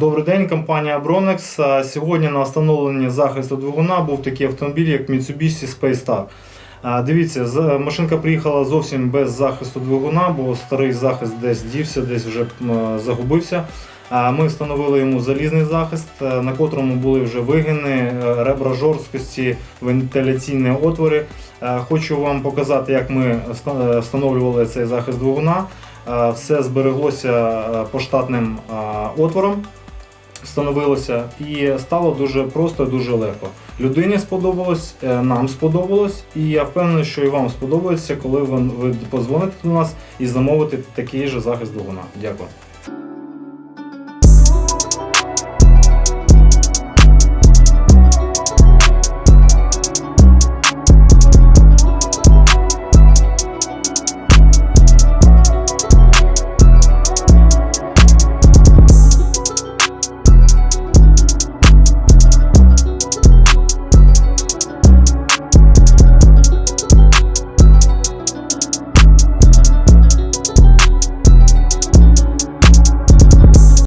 Добрий день, компанія Abronex. А Сьогодні на встановленні захисту двигуна був такий автомобіль, як Mitsubishi Space Star. Дивіться, машинка приїхала зовсім без захисту двигуна, бо старий захист десь дівся, десь вже загубився. Ми встановили йому залізний захист, е, на котрому були вже вигини, е, ребра жорсткості, вентиляційні отвори. Хочу вам показати, як ми е, встановлювали цей захист двигуна. Все збереглося по штатним отворам встановилося і стало дуже просто, дуже легко. Людині сподобалось, е, нам сподобалось, і я впевнений, що і вам сподобається, коли ви, ви позвоните до нас і замовите такий же захист двигуна. Дякую.